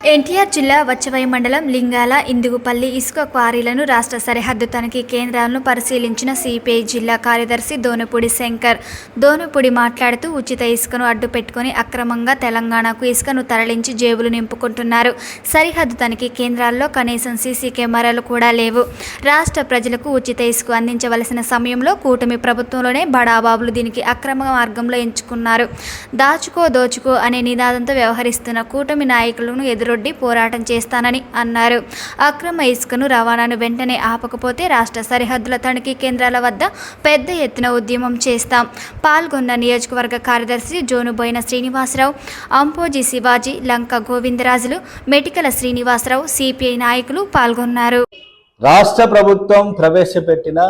ఎన్టీఆర్ జిల్లా వచ్చవై మండలం లింగాల ఇందుగుపల్లి ఇసుక క్వారీలను రాష్ట్ర సరిహద్దు తనిఖీ కేంద్రాలను పరిశీలించిన సిపిఐ జిల్లా కార్యదర్శి దోనపూడి శంకర్. దోనపూడి మాట్లాడుతూ ఉచిత ఇసుకను అడ్డుపెట్టుకుని అక్రమంగా తెలంగాణకు ఇసుకను తరలించి జేబులు నింపుకుంటున్నారు. సరిహద్దు తనిఖీ కేంద్రాల్లో కనీసం సీసీ కెమెరాలు కూడా లేవు. రాష్ట్ర ప్రజలకు ఉచిత ఇసుక అందించవలసిన సమయంలో కూటమి ప్రభుత్వంలోనే బడాబాబులు దీనికి అక్రమ మార్గంలో ఎంచుకున్నారు. దాచుకో దోచుకో అనే నినాదంతో వ్యవహరిస్తున్న కూటమి నాయకులను ఎదురు ఎదురొడ్డి పోరాటం చేస్తానని అన్నారు. అక్రమ ఇసుకను రవాణాను వెంటనే ఆపకపోతే రాష్ట్ర సరిహద్దుల తనిఖీ కేంద్రాల వద్ద పెద్ద ఎత్తున ఉద్యమం చేస్తాం. పాల్గొన్న నియోజకవర్గ కార్యదర్శి జోనుబోయిన శ్రీనివాసరావు అంపోజీ శివాజీ లంక గోవిందరాజులు మెటికల శ్రీనివాసరావు సిపిఐ నాయకులు పాల్గొన్నారు. రాష్ట్ర ప్రభుత్వం ప్రవేశపెట్టిన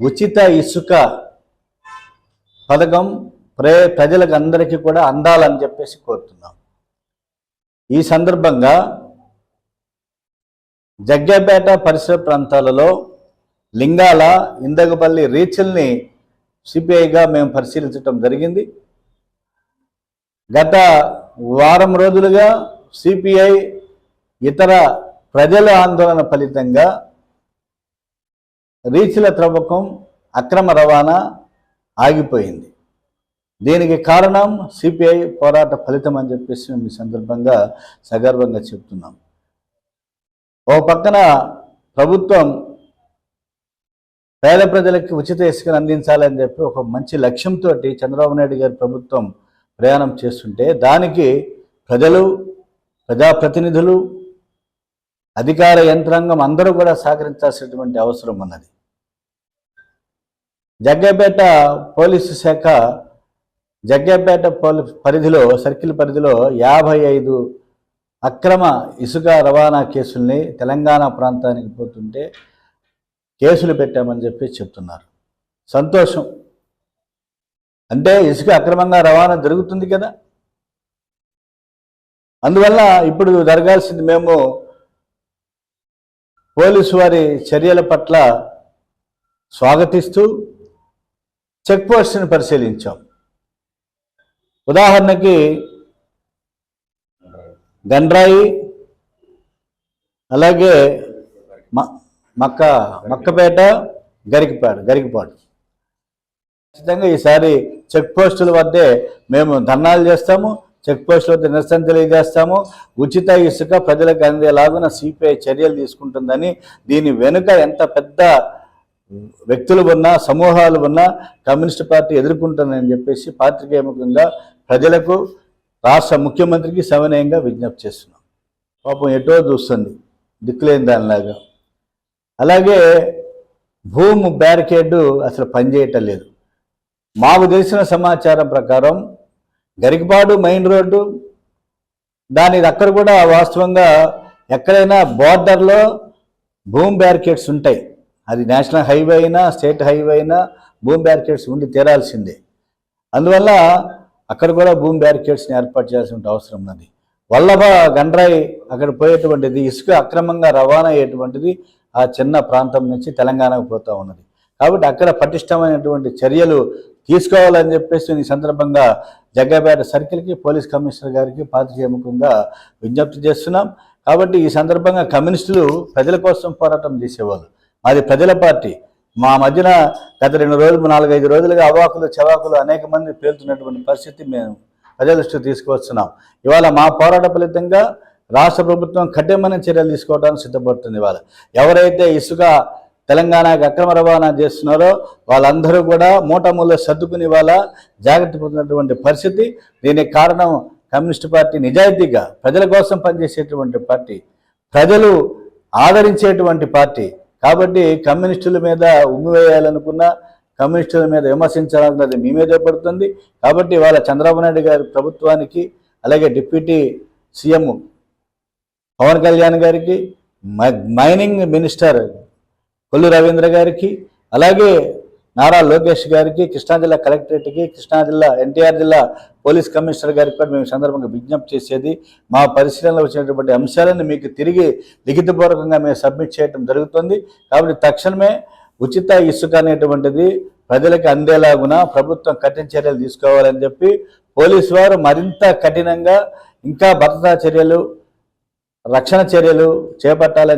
ఉచిత ఇసుక పథకం ప్రే ప్రజలకు అందరికీ కూడా అందాలని చెప్పేసి కోరుతున్నాం. ఈ సందర్భంగా జగ్గపేట పరిసర ప్రాంతాలలో లింగాల ఇందగపల్లి రీచ్ల్ని సిపిఐగా మేము పరిశీలించడం జరిగింది. గత వారం రోజులుగా సిపిఐ ఇతర ప్రజల ఆందోళన ఫలితంగా రీచ్ల త్రవ్వకం అక్రమ రవాణా ఆగిపోయింది. దీనికి కారణం సిపిఐ పోరాట ఫలితం అని చెప్పేసి మేము ఈ సందర్భంగా సగర్వంగా చెప్తున్నాం. ఓ పక్కన ప్రభుత్వం పేద ప్రజలకి ఉచిత ఇసుకను అందించాలని చెప్పి ఒక మంచి లక్ష్యంతో చంద్రబాబు నాయుడు గారి ప్రభుత్వం ప్రయాణం చేస్తుంటే దానికి ప్రజలు ప్రజాప్రతినిధులు అధికార యంత్రాంగం అందరూ కూడా సహకరించాల్సినటువంటి అవసరం ఉన్నది. జగ్గపేట పోలీసు శాఖ జగ్గపేట పరిధిలో సర్కిల్ పరిధిలో యాభై ఐదు అక్రమ ఇసుక రవాణా కేసుల్ని తెలంగాణ ప్రాంతానికి పోతుంటే కేసులు పెట్టామని చెప్పి చెప్తున్నారు. సంతోషం. అంటే ఇసుక అక్రమంగా రవాణా జరుగుతుంది కదా? అందువల్ల ఇప్పుడు జరగాల్సింది మేము పోలీసు వారి చర్యల పట్ల స్వాగతిస్తూ చెక్ పోస్ట్ని పరిశీలించాం. ఉదాహరణకి గండ్రాయి అలాగే మ- మక్క మక్కపేట గరికపాడు గరికపాడు. ఖచ్చితంగా ఈసారి చెక్ పోస్టుల వద్దే మేము ధర్నాలు చేస్తాము చెక్ పోస్టుల వద్ద నిరసన తెలియజేస్తాము. ఉచిత ఇసుక ప్రజలకు అందేలాగున సిపిఐ చర్యలు తీసుకుంటుందని దీని వెనుక ఎంత పెద్ద వ్యక్తులు ఉన్నా సమూహాలు ఉన్నా కమ్యూనిస్ట్ పార్టీ ఎదుర్కొంటుందని చెప్పేసి పాత్రికేముఖంగా ప్రజలకు రాష్ట్ర ముఖ్యమంత్రికి సవినయంగా విజ్ఞప్తి చేస్తున్నాం. పాపం ఎటో చూస్తుంది దిక్కులేని దానిలాగా. అలాగే భూమి బ్యారికేడ్ అసలు పనిచేయటం లేదు మాకు తెలిసిన సమాచారం ప్రకారం గరికపాడు మెయిన్ రోడ్డు దాని అక్కడ కూడా వాస్తవంగా ఎక్కడైనా బోర్డర్లో భూమి బ్యారికేడ్స్ ఉంటాయి. అది నేషనల్ హైవే అయినా స్టేట్ హైవే అయినా భూమి బ్యారికేడ్స్ ఉండి తీరాల్సిందే. అందువల్ల అక్కడ కూడా భూమి బ్యారికేడ్స్ని ఏర్పాటు చేయాల్సిన అవసరం ఉన్నది. వల్లభ గండ్రాయి అక్కడ పోయేటువంటిది ఇసుక అక్రమంగా రవాణా అయ్యేటువంటిది ఆ చిన్న ప్రాంతం నుంచి తెలంగాణకు పోతూ ఉన్నది. కాబట్టి అక్కడ పటిష్టమైనటువంటి చర్యలు తీసుకోవాలని చెప్పేసి ఈ సందర్భంగా జగ్గపేట సర్కిల్కి పోలీస్ కమిషనర్ గారికి పాత్రికేముఖంగా విజ్ఞప్తి చేస్తున్నాం. కాబట్టి ఈ సందర్భంగా కమ్యూనిస్టులు ప్రజల కోసం పోరాటం చేసేవాళ్ళు. మాది ప్రజల పార్టీ. మా మధ్యన గత రెండు రోజులు నాలుగైదు రోజులుగా అవాకులు చవాకులు అనేక మంది పేలుతున్నటువంటి పరిస్థితి మేము ప్రజల దృష్టికి తీసుకువస్తున్నాం. ఇవాళ మా పోరాట ఫలితంగా రాష్ట్ర ప్రభుత్వం కఠినమైన చర్యలు తీసుకోవడానికి సిద్ధపడుతుంది ఇవాళ. ఎవరైతే ఇసుక తెలంగాణకి అక్రమ రవాణా చేస్తున్నారో వాళ్ళందరూ కూడా మూటముల్లో సర్దుకుని ఇవాళ జాగ్రత్త పడుతున్నటువంటి పరిస్థితి. దీనికి కారణం కమ్యూనిస్ట్ పార్టీ నిజాయితీగా ప్రజల కోసం పనిచేసేటువంటి పార్టీ. ప్రజలు ఆదరించేటువంటి పార్టీ. కాబట్టి కమ్యూనిస్టుల మీద ఉమ్మివేయాలనుకున్నా కమ్యూనిస్టుల మీద విమర్శించాలన్నది మీ మీదే పడుతుంది. కాబట్టి వాళ్ళ చంద్రబాబు నాయుడు గారి ప్రభుత్వానికి అలాగే డిప్యూటీ సీఎం పవన్ కళ్యాణ్ గారికి మ- మైనింగ్ మినిస్టర్ కొల్లు రవీంద్ర గారికి అలాగే నారా లోకేష్ గారికి కృష్ణా జిల్లా కలెక్టరేట్కి కృష్ణా జిల్లా ఎన్టీఆర్ జిల్లా పోలీస్ కమిషనర్ గారికి కూడా మేము సందర్భంగా విజ్ఞప్తి చేసేది. మా పరిశీలనలో వచ్చినటువంటి అంశాలను మీకు తిరిగి లిఖితపూర్వకంగా మేము సబ్మిట్ చేయడం జరుగుతుంది. కాబట్టి తక్షణమే ఉచిత ఇసుక అనేటువంటిది ప్రజలకు అందేలాగున ప్రభుత్వం కఠిన చర్యలు తీసుకోవాలని చెప్పి పోలీసు వారు మరింత కఠినంగా ఇంకా భద్రతా చర్యలు రక్షణ చర్యలు చేపట్టాలని